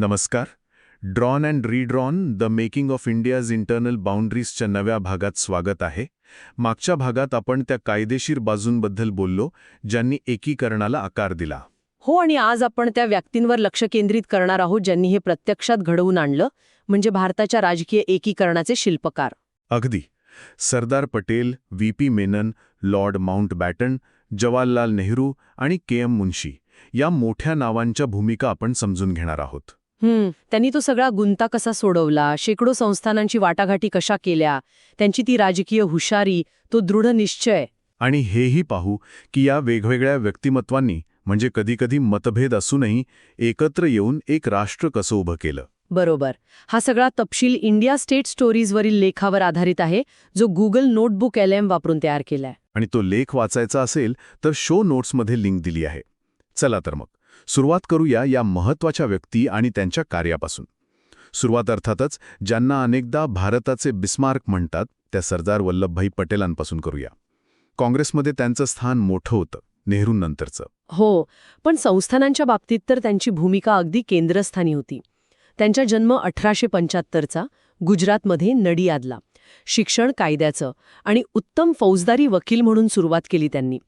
नमस्कार. Drawn and redrawn the making of India's internal बाउंड्रीजच्या नव्या भागात स्वागत आहे. मागच्या भागात आपण त्या कायदेशीर बाजूंबद्दल बोललो ज्यांनी एकीकरणाला आकार दिला. हो आणि आज आपण त्या व्यक्तींवर लक्ष केंद्रित करणार आहोत ज्यांनी हे प्रत्यक्षात घडवून आणलं म्हणजे भारताच्या राजकीय एकीकरणाचे शिल्पकार. अगदी. Sardar Patel V P Menon lord Mountbatten Jawaharlal Nehru आणि के एम मुन्शी या मोठ्या नावांच्या भूमिका आपण समजून घेणार आहोत. त्यांनी तो सगळा गुंता कसा सोडवला? शेकडो संस्थानांची वाटाघाटी कशा केल्या? त्यांची ती राजकीय हुशारी तो दृढ निश्चय. आणि हेही पाहू की या वेगवेगळ्या व्यक्तिमत्वांनी म्हणजे कधीकधी मतभेद असूनही एकत्र येऊन एक राष्ट्र कसं उभं केलं? बरोबर. हा सगळा तपशील इंडिया स्टेट स्टोरीजवरील लेखावर आधारित आहे जो गुगल नोटबुक एल एम वापरून तयार केलाय. आणि तो लेख वाचायचा असेल तर शो नोट्समध्ये लिंक दिली आहे. चला तर मग. सुरुवात करूया या महत्त्वाच्या व्यक्ती आणि त्यांच्या कार्यापासून. सुरुवात अर्थातच ज्यांना अनेकदा भारताचे बिस्मार्क म्हणतात त्या सरदार वल्लभभाई पटेलांपासून करूया. काँग्रेसमध्ये त्यांचं स्थान मोठं होतं नेहरूंनंतरचं हो पण संस्थानांच्या बाबतीत तर त्यांची भूमिका अगदी केंद्रस्थानी होती. त्यांचा जन्म अठराशे पंच्याहत्तरचा गुजरातमध्ये नडियादला. शिक्षण कायद्याचं आणि उत्तम फौजदारी वकील म्हणून सुरुवात केली त्यांनी.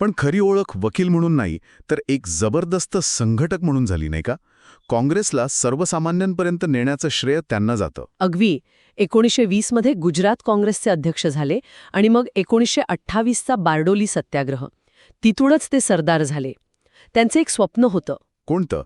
पण खरी ओळख वकील म्हणून नाही तर एक जबरदस्त संघटक म्हणून झाली नाही का? काँग्रेसला सर्वसामान्यांपर्यंत नेण्याचं श्रेय त्यांना जातं. अगदी. एकोणीसशे वीसमध्ये गुजरात काँग्रेसचे अध्यक्ष झाले आणि मग एकोणीसशे अठ्ठावीसचा बारडोली सत्याग्रह. तिथूनच ते सरदार झाले. त्यांचं एक स्वप्न होतं. कोणतं?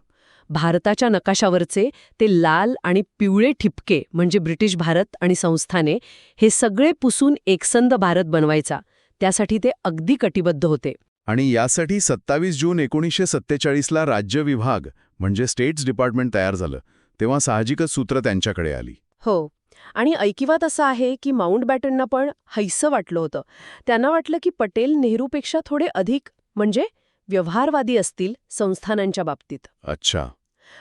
भारताच्या नकाशावरचे ते लाल आणि पिवळे ठिपके म्हणजे ब्रिटिश भारत आणि संस्थाने हे सगळे पुसून एकसंध भारत बनवायचा. त्यासाठी ते अगदी कटिबद्ध होते. आणि यासाठी सत्तावीस जून एकोणीसशे सत्तेचाळीसला राज्य विभाग म्हणजे स्टेट्स डिपार्टमेंट तयार झालं तेव्हा साहजिकच सूत्र त्यांच्याकडे आली. हो. आणि ऐकिवात असं आहे की माउंटबॅटनना पण हैसं वाटलं होतं. त्यांना वाटलं की पटेल नेहरूपेक्षा थोडे अधिक म्हणजे व्यवहारवादी असतील संस्थानांच्या बाबतीत. अच्छा.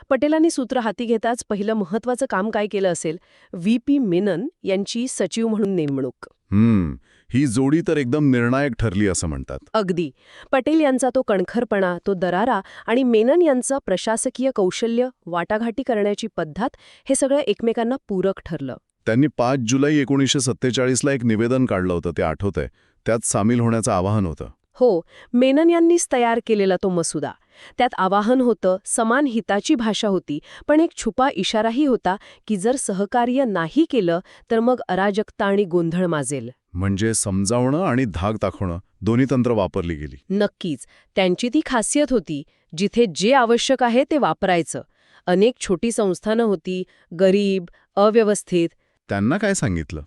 पटेलांनी सूत्र हाती घेताच पहिलं महत्वाचं काम काय केलं असेल? व्ही पी मेनन यांची सचिव म्हणून नेमणूक. हम्म. ही जोडी तर एकदम निर्णायक ठरली असं म्हणतात. अगदी. पटेल यांचा तो कणखरपणा तो दरारा आणि मेनन यांचं प्रशासकीय कौशल्य वाटाघाटी करण्याची पद्धत हे सगळं एकमेकांना पूरक ठरलं. त्यांनी पाच जुलै एकोणीसशे सत्तेचाळीसला एक निवेदन काढलं होतं ते आठवतंय. त्यात सामील होण्याचं आवाहन होतं. हो मेनन यांनीच तयार केलेला तो मसुदा. त्यात आवाहन होतं समान हिताची भाषा होती पण एक छुपा इशाराही होता की जर सहकार्य नाही केलं तर मग अराजकता आणि गोंधळ माजेल. म्हणजे समजावणं आणि धाक दाखवणं दोन्ही तंत्र वापरली गेली. नक्कीच. त्यांची ती खासियत होती जिथे जे आवश्यक आहे ते वापरायचं. अनेक छोटी संस्थानं होती गरीब अव्यवस्थित. त्यांना काय सांगितलं?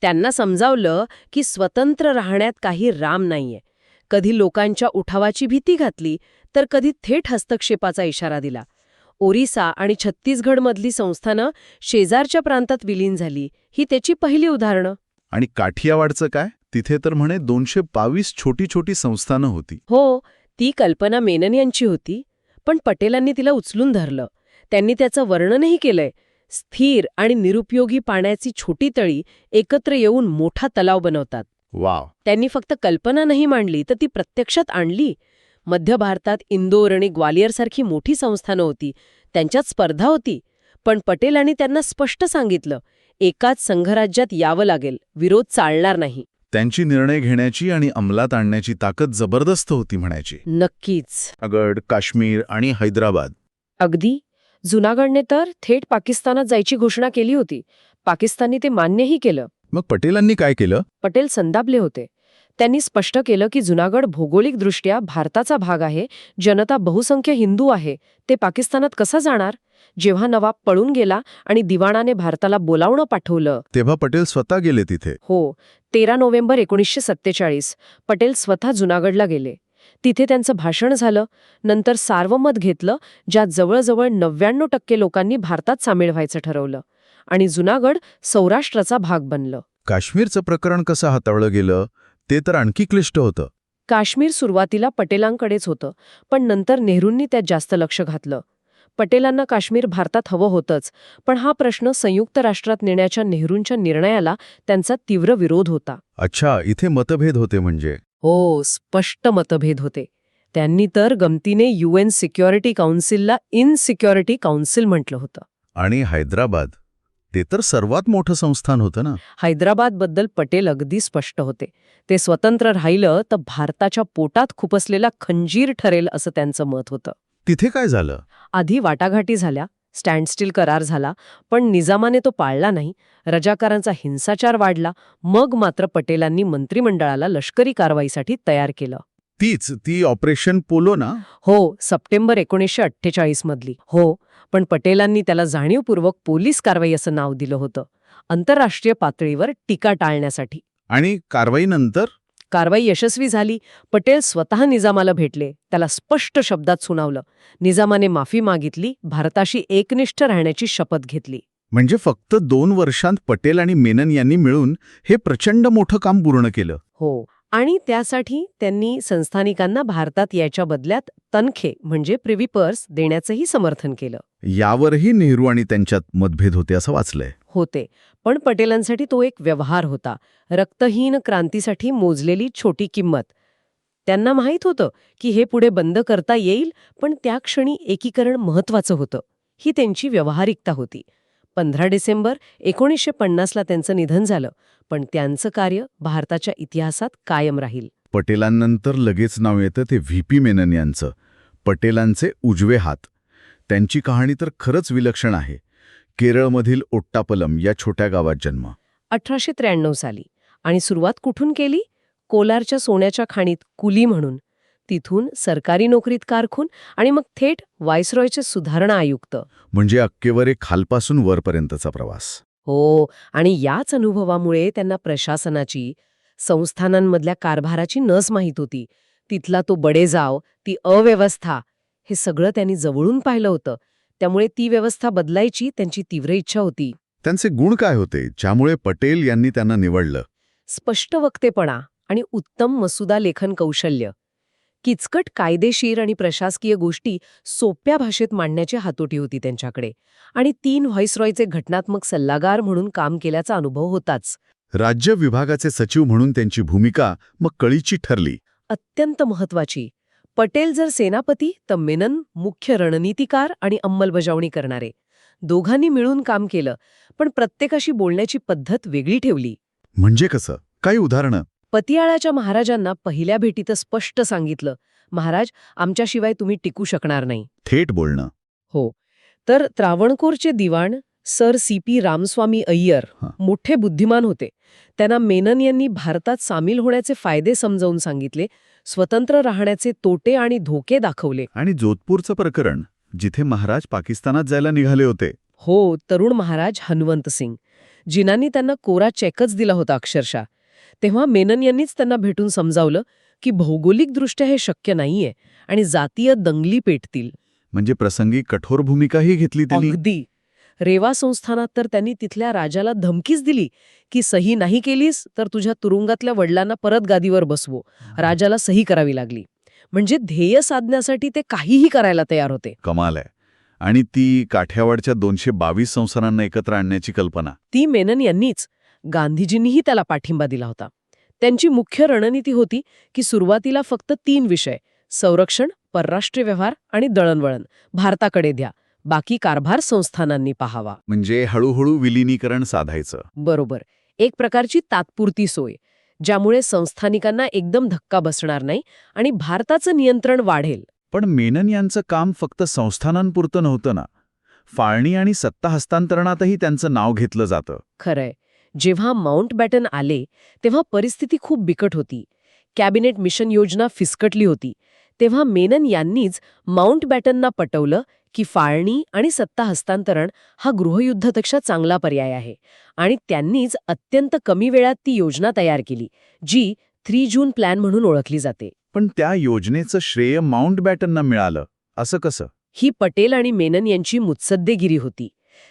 त्यांना समजावलं की स्वतंत्र राहण्यात काही राम नाहीये. कधी लोकांच्या उठावाची भीती घातली तर कधी थेट हस्तक्षेपाचा इशारा दिला. ओरिसा आणि छत्तीसगडमधली संस्थानं शेजारच्या प्रांतात विलीन झाली. ही त्याची पहिली उदाहरणं. आणि काठियावाडचं काय? तिथे तर म्हणे दोनशे बावीस छोटी छोटी संस्थानं होती. हो ती कल्पना मेनन यांची होती पण पटेलांनी तिला उचलून धरलं. त्यांनी त्याचं वर्णनही केलंय. स्थिर आणि निरुपयोगी पाण्याची छोटी तळी एकत्र येऊन मोठा तलाव बनवतात. वाव. त्यांनी फक्त कल्पना नाही मांडली तर ती प्रत्यक्षात आणली. मध्य भारतात इंदोर आणि ग्वालियरसारखी मोठी संस्थानं होती त्यांच्यात स्पर्धा होती पण पटेलांनी त्यांना स्पष्ट सांगितलं एकाच संघराज्यात यावं लागेल विरोध चालणार नाही. त्यांची निर्णय घेण्याची आणि अंमलात आणण्याची ताकद जबरदस्त होती म्हणायची. नक्कीच. अगड काश्मीर आणि हैदराबाद. अगदी. जुनागडने तर थेट पाकिस्तानात जायची घोषणा केली होती. पाकिस्ताननी ते मान्यही केलं. मग पटेलांनी काय केलं? पटेल संदाबले होते. त्यांनी स्पष्ट केलं की जुनागड भौगोलिकदृष्ट्या भारताचा भाग आहे जनता बहुसंख्य हिंदू आहे ते पाकिस्तानात कसा जाणार? जेव्हा नवाब पळून गेला आणि दिवाणाने भारताला बोलावणं पाठवलं. तेव्हा पटेल स्वतः गेले तिथे. हो तेरा नोव्हेंबर एकोणीसशे सत्तेचाळीस पटेल स्वतः जुनागडला गेले. तिथे त्यांचं भाषण झालं नंतर सार्वमत घेतलं ज्यात जवळजवळ नव्याण्णव टक्के लोकांनी भारतात सामील व्हायचं ठरवलं आणि जुनागड सौराष्ट्राचा भाग बनलं. काश्मीरचं प्रकरण कसं हाताळलं गेलं? ते तर आणखी क्लिष्ट होतं. काश्मीर सुरुवातीला पटेलांकडेच होतं पण नंतर नेहरूंनी त्यात जास्त लक्ष घातलं. पटेलांना काश्मीर भारतात हवं होतंच पण हा प्रश्न संयुक्त राष्ट्रात नेण्याच्या नेहरूंच्या निर्णयाला त्यांचा तीव्र विरोध होता. अच्छा इथे मतभेद होते म्हणजे? हो स्पष्ट मतभेद होते. त्यांनी तर गमतीने युएन सिक्युरिटी काउन्सिलला इनसिक्युरिटी काउन्सिल म्हटलं होतं. आणि हैदराबाद? ते तर सर्वात मोठं संस्थान होतं ना. हैदराबादबद्दल पटेल अगदी स्पष्ट होते. ते स्वतंत्र राहिलं तर भारताच्या पोटात खुपसलेला खंजीर ठरेल असं त्यांचं मत होतं. तिथे काय झालं? आधी वाटाघाटी झाल्या स्टँडस्टील करार झाला पण निजामाने तो पाळला नाही. रजाकारांचा हिंसाचार वाढला मग मात्र पटेलांनी मंत्रिमंडळाला लष्करी कारवाईसाठी तयार केलं. तीच ती ऑपरेशन पोलो ना? हो सप्टेंबर एकोणीसशे अठ्ठेचाळीस मधली. हो पण पटेलांनी त्याला जाणीवपूर्वक पोलीस कारवाई असं नाव दिलं होतं. आंतरराष्ट्रीय पातळीवर टीका टाळण्यासाठी. आणि कारवाईनंतर कारवाई यशस्वी झाली. पटेल स्वतः निजामाला भेटले. त्याला स्पष्ट शब्दात सुनावलं. निजामाने माफी मागितली. भारताशी एकनिष्ठ राहण्याची शपथ घेतली. म्हणजे फक्त दोन वर्षांत पटेल आणि मेनन यांनी मिळून हे प्रचंड मोठं काम पूर्ण केलं. हो. आणि त्यासाठी त्यांनी संस्थानिकांना भारतात याच्या बदल्यात तनखे म्हणजे प्रिव्ही पर्स देण्याचंही समर्थन केलं. यावरही नेहरू आणि त्यांच्यात मतभेद होते असं वाचलंय. होते. पण पटेलांसाठी तो एक व्यवहार होता. रक्तहीन क्रांतीसाठी मोजलेली छोटी किंमत. त्यांना माहीत होतं की हे पुढे बंद करता येईल पण त्या क्षणी एकीकरण महत्वाचं होतं. ही त्यांची व्यावहारिकता होती. पंधरा डिसेंबर एकोणीसशे पन्नासला त्यांचं निधन झालं पण त्यांचं कार्य भारताच्या इतिहासात कायम राहील. पटेलांनंतर लगेच नाव येतं ते व्ही. पी. मेनन यांचं. पटेलांचे उजवे हात. त्यांची कहाणी तर खरंच विलक्षण आहे. केरळमधील ओट्टापलम या छोट्या गावात जन्म. अठराशे त्र्याण्णव साली. आणि सुरुवात कुठून केली? कोलारच्या सोन्याच्या खाणीत कुली म्हणून. तिथून सरकारी नोकरीत कारखून आणि मग थेट व्हायसरॉयचे सुधारणा आयुक्त. म्हणजे अक्केवर खालपासून वरपर्यंतचा प्रवास. हो आणि याच अनुभवामुळे त्यांना प्रशासनाची संस्थानांमधल्या कारभाराची नस माहीत होती. तिथला तो बडेजाव ती अव्यवस्था हे सगळं त्यांनी जवळून पाहिलं होतं. त्यामुळे ती व्यवस्था बदलायची त्यांची तीव्र इच्छा होती. त्यांचे गुण काय होते ज्यामुळे पटेल यांनी त्यांना निवडलं? स्पष्ट वक्तेपणा आणि उत्तम मसुदा लेखन कौशल्य. किचकट कायदेशीर आणि प्रशासकीय गोष्टी सोप्या भाषेत मांडण्याची हातोटी होती त्यांच्याकडे. आणि तीन व्हॉइसरॉयचे घटनात्मक सल्लागार म्हणून काम केल्याचा अनुभव होताच. राज्य विभागाचे सचिव म्हणून त्यांची भूमिका मग कळीची ठरली. अत्यंत महत्वाची पटेल जर सेनापती तर मेनन मुख्य रणनीतिकार आणि अंमलबजावणी करणारे. दोघांनी मिळून काम केलं पण प्रत्येकाशी बोलण्याची पद्धत वेगळी ठेवली. म्हणजे कसं? काही उदाहरणं? पतियाळाच्या महाराजांना पहिल्या भेटीतच स्पष्ट सांगितलं महाराज आमच्याशिवाय तुम्ही टिकू शकणार नाही. थेट बोलणं. हो. तर त्रावणकोरचे दिवाण sir C P Ramaswamy Iyer. मोठे बुद्धिमान होते. त्यांना मेनन यांनी भारतात सामील होण्याचे फायदे समजावून सांगितले स्वतंत्र राहण्याचे तोटे आणि धोके दाखवले. आणि जोधपूरचं प्रकरण जिथे महाराज पाकिस्तानात जायला निघाले होते. हो तरुण महाराज हनुवंत सिंग. जिनांनी त्यांना कोरा चेकच दिला होता अक्षरशः. तेव्हा मेनन यांनीच त्यांना भेटून समजावलं की भौगोलिकदृष्ट्या हे शक्य नाहीये आणि जातीय दंगली पेटतील. म्हणजे प्रसंगी कठोर भूमिकाही घेतली त्यांनी? अगदी. रेवा संस्थानात तर त्यांनी तिथल्या राजाला धमकीच दिली की सही नाही केलीस तर तुझ्या तुरुंगातल्या वडिलांना परत गादीवर बसवो. राजाला सही करावी लागली. म्हणजे ध्येय साधण्यासाठी ते काहीही करायला तयार होते. कमाल आहे. आणि ती काठ्यावाडच्या दोनशे बावीस संसारांना एकत्र आणण्याची कल्पना? ती मेनन यांनीच. गांधीजींनीही त्याला पाठिंबा दिला होता. त्यांची मुख्य रणनीती होती की सुरुवातीला फक्त तीन विषय संरक्षण परराष्ट्र व्यवहार आणि दळणवळण भारताकडे द्या बाकी कारभार संस्थानांनी पाहावा. म्हणजे हळूहळू विलिनीकरण साधायचं. बरोबर. एक प्रकारची तात्पुरती सोय ज्यामुळे संस्थानिकांना एकदम धक्का बसणार नाही आणि भारताचं नियंत्रण वाढेल. पण मेनन यांचं काम फक्त संस्थानांपुरतं नव्हतं ना? फाळणी आणि सत्ता हस्तांतरणातही त्यांचं नाव घेतलं जातं. खरंय. जेव्हा माउंट बॅटन आले तेव्हा परिस्थिती खूप बिकट होती. कॅबिनेट मिशन योजना फिसकटली होती. तेव्हा मेनन यांनीच माउंट बॅटनना पटवलं की फाळणी आणि सत्ता हस्तांतरण हा गृहयुद्धापेक्षा चांगला पर्याय आहे आणि त्यांनीच अत्यंत कमी वेळात ती योजना तयार केली जी थ्री जून प्लॅन म्हणून ओळखली जाते. पण त्या योजनेचं श्रेय माउंट बॅटनना मिळालं असं कसं? ही पटेल आणि मेनन यांची मुत्सद्देगिरी होती.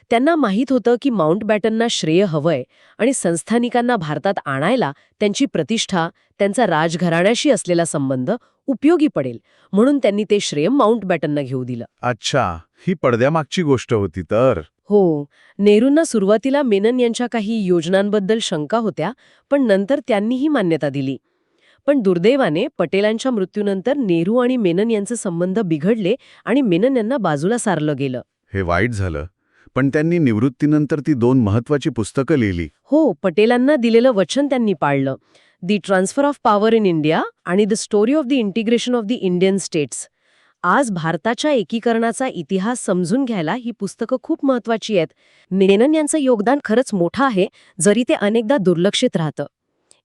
त्यांना माहीत होतं की माउंट बॅटनना श्रेय हवंय आणि संस्थानिकांना भारतात आणायला त्यांची प्रतिष्ठा त्यांचा राजघराण्याशी असलेला संबंध उपयोगी पडेल म्हणून त्यांनी ते श्रेय माउंट बॅटनना घेऊ दिलं. अच्छा ही पडद्यामागची गोष्ट होती तर? हो नेहरूंना सुरुवातीला मेनन यांच्या काही योजनांबद्दल शंका होत्या पण नंतर त्यांनीही मान्यता दिली. पण दुर्दैवाने पटेलांच्या मृत्यूनंतर नेहरू आणि मेनन यांचे संबंध बिघडले आणि मेनन यांना बाजूला सारलं गेलं. हे वाईट झालं. पण त्यांनी निवृत्तीनंतर ती दोन महत्वाची पुस्तकं लिहिली. हो पटेलांना दिलेलं वचन त्यांनी पाळलं. The transfer of power in India आणि the story of the integration of the Indian states. आज भारताच्या एकीकरणाचा इतिहास समजून घ्यायला ही पुस्तकं खूप महत्वाची आहेत. मेनन यांचं योगदान खरंच मोठं आहे जरी ते अनेकदा दुर्लक्षित राहतं.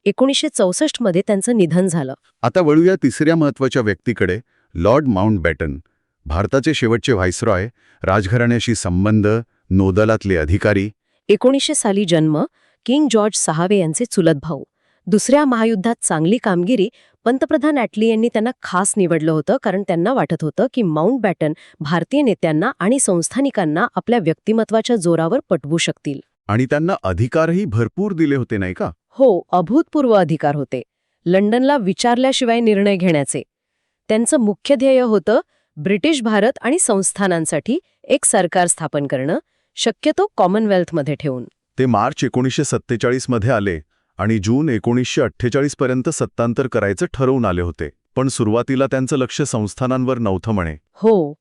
एकोणीसशे चौसष्टमध्ये त्यांचं निधन झालं. आता वळूया तिसऱ्या महत्त्वाच्या व्यक्तीकडे लॉर्ड माउंटबॅटन. भारताचे शेवटचे व्हायसरॉय राजघराण्याशी संबंध नौदलातले अधिकारी. एकोणीसशे साली जन्म किंग जॉर्ज सहावे यांचे चुलत भाऊ. दुसऱ्या महायुद्धात चांगली कामगिरी पंतप्रधान ॲटली यांनी त्यांना खास निवडलं होतं कारण त्यांना वाटत होतं की माउंट बॅटन भारतीय नेत्यांना आणि संस्थानिकांना आपल्या व्यक्तिमत्वाच्या जोरावर पटवू शकतील. आणि त्यांना अधिकारही भरपूर दिले होते नाही का? हो अभूतपूर्व अधिकार होते. लंडनला विचारल्याशिवाय निर्णय घेण्याचे. त्यांचं मुख्य ध्येय होतं ब्रिटिश भारत आणि संस्थानांसाठी एक सरकार स्थापन करणं. शक्यतो कॉमनवेल्थमध्ये ठेवून. ते मार्च एकोणीसशे सत्तेचाळीसमध्ये आले आणि जून एकोणीसशे अठ्ठेचाळीस पर्यंत सत्तांतर करायचं ठरवून आले होते. पण सुरुवातीला त्यांचं लक्ष संस्थानांवर नव्हतं म्हणे. हो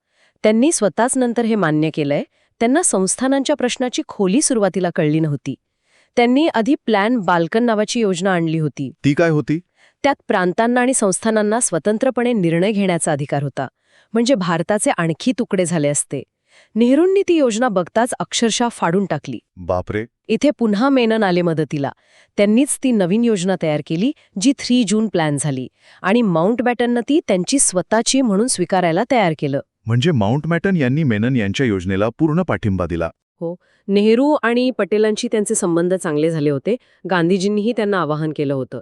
त्यांनी स्वतःच नंतर हे मान्य केलंय. त्यांना संस्थानांच्या प्रश्नाची खोली सुरुवातीला कळली नव्हती. त्यांनी आधी प्लॅन बाल्कन नावाची योजना आणली होती. ती काय होती? त्यात प्रांतांना आणि संस्थानांना स्वतंत्रपणे निर्णय घेण्याचा अधिकार होता. म्हणजे भारताचे आणखी तुकडे झाले असते. नेहरूंनी ती योजना बघताच अक्षरशः फाडून टाकली. बापरे. इथे पुन्हा मेनन आले मदतीला. त्यांनीच ती नवीन योजना तयार केली जी थ्री जून प्लॅन झाली. आणि माउंट बॅटननं ती त्यांची स्वतःची म्हणून स्वीकारायला तयार केलं. म्हणजे माउंटमॅटन यांनी मेनन यांच्या योजनेला पूर्ण पाठिंबा दिला. नेहरू आणि पटेलांशी त्यांचे संबंध चांगले झाले होते. गांधीजींनीही त्यांना आवाहन केलं होतं.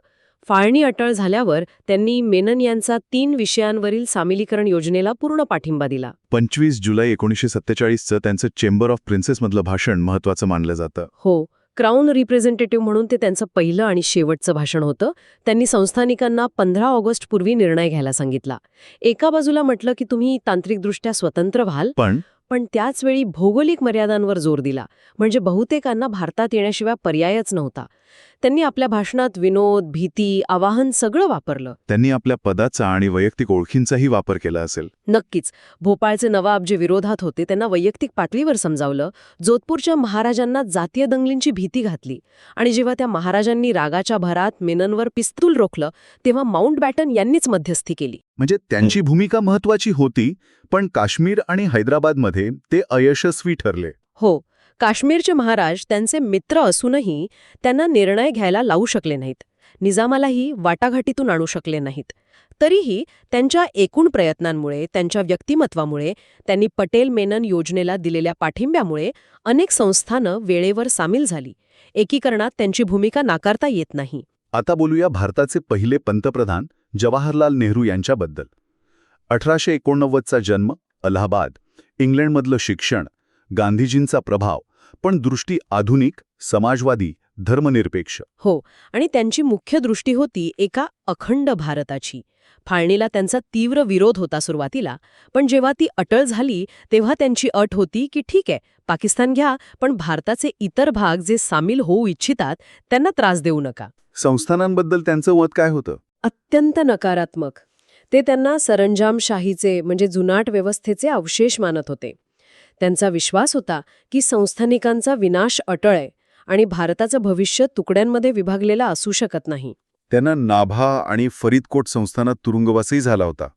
फाळणी अटळ झाल्यावर त्यांनी मेनन यांचा तीन विषयांवरील सामिलीकरण योजनेला पूर्ण पाठिंबा दिला. पंचवीस जुलै एकोणीसशे सत्तेचाळीसचं त्यांचं चेंबर ऑफ प्रिन्सेसमधलं भाषण महत्वाचं मानलं जातं. हो क्राऊन रिप्रेझेंटेटिव्ह म्हणून ते त्यांचं पहिलं आणि शेवटचं भाषण होतं. त्यांनी संस्थानिकांना पंधरा ऑगस्ट पूर्वी निर्णय घ्यायला सांगितला. एका बाजूला म्हटलं की तुम्ही तांत्रिकदृष्ट्या स्वतंत्र व्हाल पण? पण त्याचवेळी भौगोलिक मर्यादांवर जोर दिला. म्हणजे बहुतेकांना भारतात येण्याशिवाय पर्यायच नव्हता. त्यांनी आपल्या भाषणात विनोद भीती आवाहन सगळं वापरलं. त्यांनी आपल्या पदाचा आणि वैयक्तिक ओळखींचाही वापर केला असेल. नक्कीच. भोपाळचे नवाब जे विरोधात होते त्यांना वैयक्तिक पातळीवर समजावलं. जोधपूरच्या महाराजांना जातीय दंगलींची भीती घातली. आणि जेव्हा त्या महाराजांनी रागाच्या भरात मेननवर पिस्तूल रोखलं तेव्हा माउंट बॅटन यांनीच मध्यस्थी केली. म्हणजे त्यांची भूमिका महत्वाची होती पण काश्मीर आणि हैदराबादमध्ये ते अयशस्वी ठरले. हो. काश्मीरचे महाराज त्यांचे मित्र असूनही त्यांना निर्णय घ्यायला लावू शकले नाहीत. निजामालाही वाटाघाटीतून आणू शकले नाहीत. तरीही त्यांच्या एकूण प्रयत्नांमुळे त्यांच्या व्यक्तिमत्वामुळे त्यांनी पटेल मेनन योजनेला दिलेल्या पाठिंब्यामुळे अनेक संस्थानं वेळेवर सामील झाली. एकीकरणात त्यांची भूमिका नाकारता येत नाही. आता बोलूया भारताचे पहिले पंतप्रधान जवाहरलाल नेहरू यांच्याबद्दल. अठराशे एकोणनव्वदचा जन्म अलाहाबाद इंग्लंडमधलं शिक्षण गांधीजींचा प्रभाव पण दृष्टी आधुनिक समाजवादी धर्मनिरपेक्ष. हो आणि त्यांची मुख्य दृष्टी होती एका अखंड भारताची. फाळणीला त्यांचा तीव्र विरोध होता सुरुवातीला पण जेव्हा ती अटळ झाली तेव्हा त्यांची अट होती की ठीक आहे पाकिस्तान घ्या पण भारताचे इतर भाग जे सामील होऊ इच्छितात त्यांना त्रास देऊ नका. संस्थानांबद्दल त्यांचं मत काय होतं? अत्यंत नकारात्मक. ते त्यांना सरंजामशाहीचे म्हणजे जुनाट व्यवस्थेचे अवशेष मानत होते. त्यांचा विश्वास होता की संस्थानिकांचा विनाश अटळ आहे आणि भारताचं भविष्य तुकड्यांमध्ये विभागलेलं असू शकत नाही. त्यांना नाभा आणि फरीदकोट संस्थानात तुरुंगवासही झाला होता.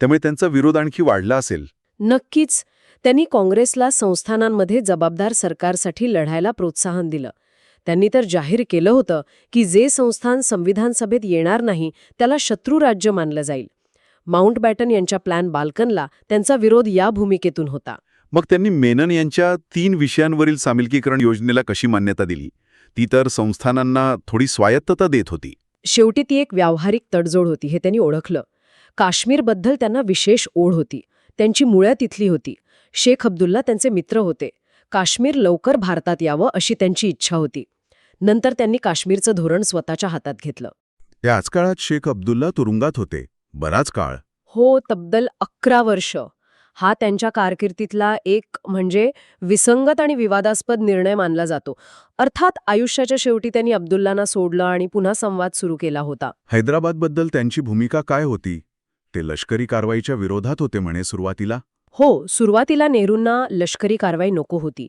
त्यामुळे त्यांचा विरोध आणखी वाढला असेल. नक्कीच. त्यांनी काँग्रेसला संस्थानांमध्ये जबाबदार सरकारसाठी लढायला प्रोत्साहन दिलं. त्यांनी तर जाहीर केलं होतं की जे संस्थान संविधान सभेत येणार नाही त्याला शत्रू राज्य मानलं जाईल. माउंट बॅटन यांच्या प्लॅन बाल्कनला त्यांचा विरोध या भूमिकेतून होता. मग त्यांनी मेनन यांच्या तीन विषयांवरील सामिलकीकरण योजनेला कशी मान्यता दिली? ती तर संस्थानांना थोडी स्वायत्तता देत होती. शेवटी ती एक व्यावहारिक तडजोड होती हे त्यांनी ओळखलं. काश्मीरबद्दल त्यांना विशेष ओढ होती. त्यांची मुळ्या तिथली होती. शेख अब्दुल्ला त्यांचे मित्र होते. काश्मीर लवकर भारतात यावं अशी त्यांची इच्छा होती. नंतर त्यांनी काश्मीरचं धोरण स्वतःच्या हातात घेतलं. याच काळात शेख अब्दुल्ला तुरुंगात होते. बराच काळ. हो तब्दल अकरा वर्ष. हा त्यांच्या कारकिर्दीतला एक म्हणजे विसंगत आणि विवादास्पद निर्णय मानला जातो. अर्थात आयुष्याच्या शेवटी त्यांनी अब्दुल्लाना सोडलं आणि पुन्हा संवाद सुरू केला होता. हैदराबादबद्दल त्यांची भूमिका काय होती? ते लष्करी कारवाईच्या विरोधात होते म्हणे सुरुवातीला. हो सुरुवातीला नेहरूंना लष्करी कारवाई नको होती.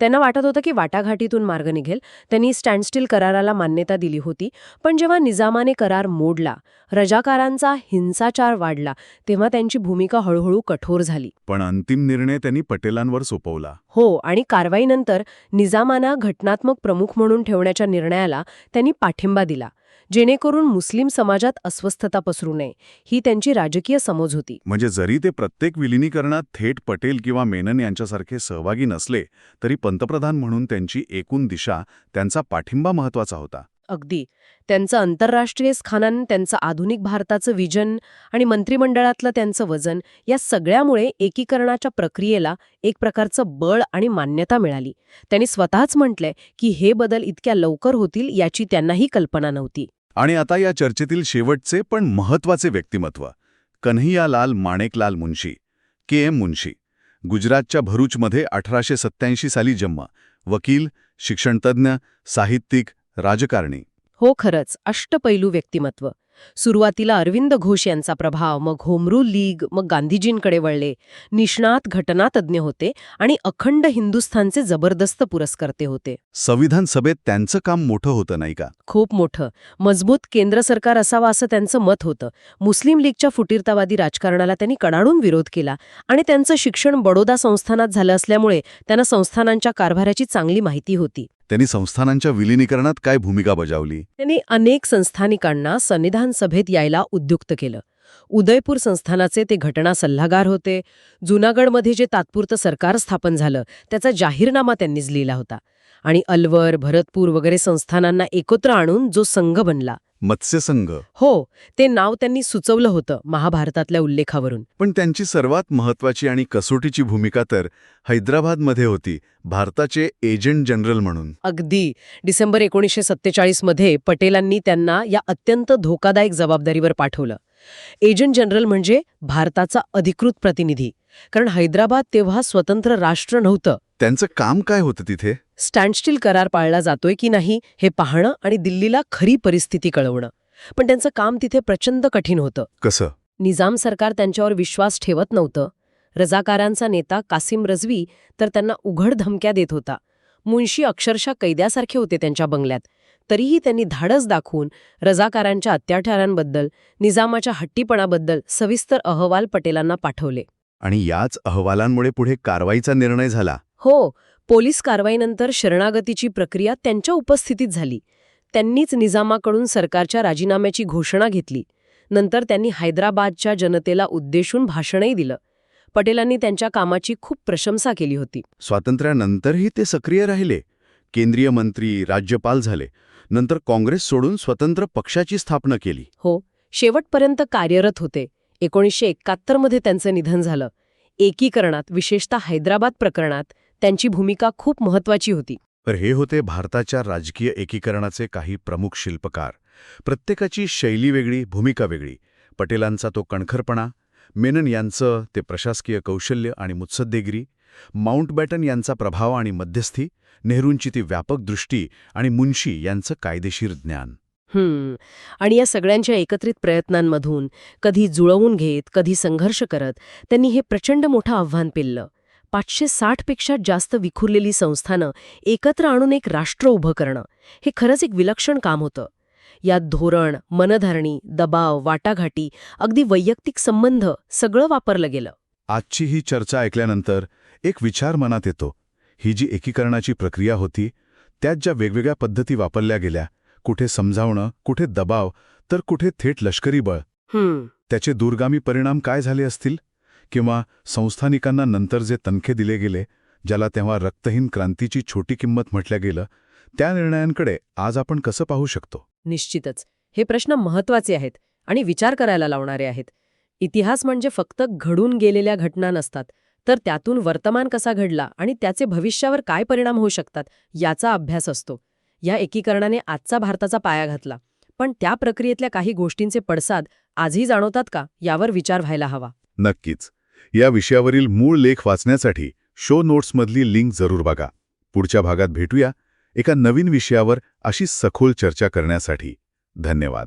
त्यांना वाटत होतं की वाटाघाटीतून मार्ग निघेल. त्यांनी स्टँडस्टील कराराला मान्यता दिली होती. पण जेव्हा निजामाने करार मोडला रजाकारांचा हिंसाचार वाढला तेव्हा त्यांची भूमिका हळूहळू कठोर झाली. पण अंतिम निर्णय त्यांनी पटेलांवर सोपवला. हो आणि कारवाईनंतर निजामाना घटनात्मक प्रमुख म्हणून ठेवण्याच्या निर्णयाला त्यांनी पाठिंबा दिला. जेणेकरून मुस्लिम समाजात अस्वस्थता पसरू नये. ही त्यांची राजकीय समज होती. म्हणजे जरी ते प्रत्येक विलिनीकरणात थेट पटेल किंवा मेनन यांच्यासारखे सहभागी नसले तरी पंतप्रधान म्हणून त्यांची एकूण दिशा त्यांचा पाठिंबा महत्त्वाचा होता. अगदी. त्यांचं आंतरराष्ट्रीय स्थानन त्यांचं आधुनिक भारताचं विजन आणि मंत्रिमंडळातलं त्यांचं वजन या सगळ्यामुळे एकीकरणाच्या प्रक्रियेला एक प्रकारचं बळ आणि मान्यता मिळाली. त्यांनी स्वतःच म्हटलंय की हे बदल इतक्या लवकर होतील याची त्यांनाही कल्पना नव्हती. आणि आता या चर्चेतील शेवटचे पण महत्त्वाचे व्यक्तिमत्व कन्हैयालाल माणेकलाल मुंशी के एम मुंशी. गुजरातच्या भरूचमध्ये अठराशे सत्याऐंशी साली जन्म वकील शिक्षणतज्ज्ञ साहित्यिक राजकारणी. हो खरंच अष्टपैलू व्यक्तिमत्व. सुरुवातीला अरविंद घोष यांचा प्रभाव मग होमरूल लीग मग गांधीजींकडे वळले. निष्णात घटनातज्ञ होते आणि अखंड हिंदुस्थानचे जबरदस्त पुरस्कर्ते होते. संविधान सभेत त्यांचं काम मोठं होतं नाही का? खूप मोठं. मजबूत केंद्र सरकार असावं असं त्यांचं मत होतं. मुस्लिम लीगच्या फुटीरतावादी राजकारणाला त्यांनी कडाडून विरोध केला आणि त्यांचं शिक्षण बडोदा संस्थानात झालं असल्यामुळे त्यांना संस्थानांच्या कारभाराची चांगली माहिती होती. त्यांनी संस्थानांच्या विलिनीकरणात काय भूमिका बजावली? त्यांनी अनेक संस्थानिकांना संविधान सभेत यायला उद्युक्त केलं. उदयपूर संस्थानाचे ते घटना सल्लागार होते. जुनागडमध्ये जे तात्पुरतं सरकार स्थापन झालं त्याचा जाहीरनामा त्यांनीच लिहिला होता. आणि अलवर भरतपूर वगैरे संस्थानांना एकत्र आणून जो संघ बनला. मत्स्यसंघ. हो ते नाव त्यांनी सुचवलं होतं महाभारतातल्या उल्लेखावरून. पण त्यांची सर्वात महत्वाची आणि कसोटीची भूमिका तर हैदराबादमध्ये होती भारताचे एजंट जनरल म्हणून. अगदी. डिसेंबर एकोणीसशे सत्तेचाळीसमध्ये पटेलांनी त्यांना या अत्यंत धोकादायक जबाबदारीवर पाठवलं. एजंट जनरल म्हणजे भारताचा अधिकृत प्रतिनिधी. कारण हैदराबाद तेव्हा स्वतंत्र राष्ट्र नव्हतं. त्यांचं काम काय होतं तिथे? स्टँडस्टील करार पाळला जातोय की नाही हे पाहणं आणि दिल्लीला खरी परिस्थिती कळवणं. पण त्यांचं काम तिथे प्रचंड कठीण होतं. कसं? निजाम सरकार त्यांच्यावर विश्वास ठेवत नव्हतं. रजाकारांचा नेता कासिम रजवी तर त्यांना उघड धमक्या देत होता. मुंशी अक्षरशः कैद्यासारखे होते त्यांच्या बंगल्यात. तरीही त्यांनी धाडस दाखवून रजाकारांच्या अत्याचारांबद्दल निजामाच्या हट्टीपणाबद्दल सविस्तर अहवाल पटेलांना पाठवले. आणि याच अहवालांमुळे पुढे कारवाईचा निर्णय झाला. हो पोलीस कारवाईनंतर शरणागतीची प्रक्रिया त्यांच्या उपस्थितीत झाली. त्यांनीच निजामाकडून सरकारच्या राजीनाम्याची घोषणा घेतली. नंतर त्यांनी हैदराबादच्या जनतेला उद्देशून भाषणही दिलं. पटेलांनी त्यांच्या कामाची खूप प्रशंसा केली होती. स्वातंत्र्यानंतरही ते सक्रिय राहिले. केंद्रीय मंत्री राज्यपाल झाले. नंतर काँग्रेस सोडून स्वतंत्र पक्षाची स्थापना केली. हो शेवटपर्यंत कार्यरत होते. एकोणीसशे एकाहत्तरमध्ये त्यांचं निधन झालं. एकीकरणात विशेषतः हैदराबाद प्रकरणात त्यांची भूमिका खूप महत्वाची होती. तर हे होते भारताच्या राजकीय एकीकरणाचे काही प्रमुख शिल्पकार. प्रत्येकाची शैली वेगळी भूमिका वेगळी. पटेलांचा तो कणखरपणा मेनन यांचं ते प्रशासकीय कौशल्य आणि मुत्सद्देगिरी माउंटबॅटन यांचा प्रभाव आणि मध्यस्थी नेहरूंची ती व्यापक दृष्टी आणि मुंशी यांचं कायदेशीर ज्ञान. हम्म. आणि या सगळ्यांच्या एकत्रित प्रयत्नांमधून कधी जुळवून घेत कधी संघर्ष करत त्यांनी हे प्रचंड मोठं आव्हान पेललं. पाचशे साठपेक्षा जास्त विखुरलेली संस्थानं एकत्र आणून एक राष्ट्र उभं करणं हे खरंच एक विलक्षण काम होतं. यात धोरण मनधरणी दबाव वाटाघाटी अगदी वैयक्तिक संबंध सगळं वापरलं गेलं. आजची ही चर्चा ऐकल्यानंतर एक विचार मनात येतो. ही जी एकीकरणाची प्रक्रिया होती त्यात ज्या वेगवेगळ्या पद्धती वापरल्या गेल्या कुठे समजावणं कुठे दबाव तर कुठे थेट लष्करी बळ त्याचे दूरगामी परिणाम काय झाले असतील? किंवा संस्थानिकांना नंतर जे तनखे दिले गेले ज्याला तेव्हा रक्तहीन क्रांतीची छोटी किंमत म्हटलं गेलं त्या निर्णयांकडे आज आपण कसं पाहू शकतो? निश्चितच. हे प्रश्न महत्त्वाचे आहेत आणि विचार करायला लावणारे आहेत. इतिहास म्हणजे फक्त घडून गेलेल्या घटना नसतात. तर त्यातून वर्तमान कसा घडला आणि त्याचे भविष्यावर काय परिणाम होऊ शकतात याचा अभ्यास असतो. या एकीकरणाने आजचा भारताचा पाया घातला. पण त्या प्रक्रियेतल्या काही गोष्टींचे पडसाद आजही जाणवतात का यावर विचार व्हायला हवा. नक्कीच. या विषयावरील मूळ लेख वाचण्यासाठी शो नोट्समधली लिंक जरूर बघा. पुढच्या भागात भेटूया एका नवीन विषयावर अशी सखोल चर्चा करण्यासाठी. धन्यवाद.